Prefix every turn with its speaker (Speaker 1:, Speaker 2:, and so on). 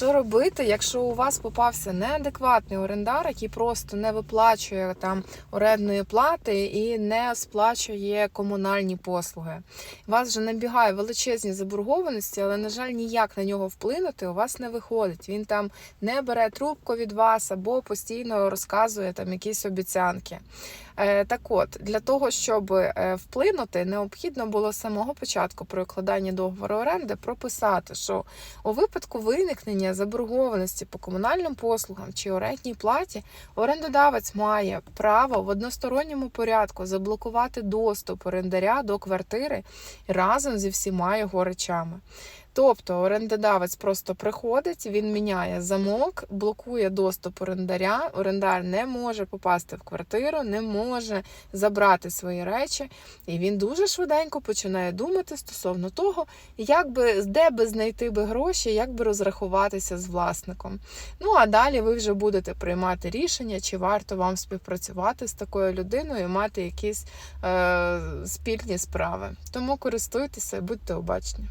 Speaker 1: Що робити, якщо у вас попався неадекватний орендар, який просто не виплачує там орендної плати і не сплачує комунальні послуги? Вас вже набігає величезні заборгованості, але, на жаль, ніяк на нього вплинути у вас не виходить. Він там не бере трубку від вас або постійно розказує там якісь обіцянки. Е, Так от, для того, щоб е, вплинути, необхідно було з самого початку при укладанні договору оренди прописати, що у випадку виникнення заборгованості по комунальним послугам чи орендній платі орендодавець має право в односторонньому порядку заблокувати доступ орендаря до квартири разом зі всіма його речами. Тобто орендодавець просто приходить, він міняє замок, блокує доступ орендаря. Орендар не може попасти в квартиру, не може забрати свої речі, і він дуже швиденько починає думати стосовно того, як би де би знайти би гроші, як би розрахуватися з власником. Ну а далі ви вже будете приймати рішення, чи варто вам співпрацювати з такою людиною і мати якісь е, спільні справи. Тому користуйтеся будьте обачні.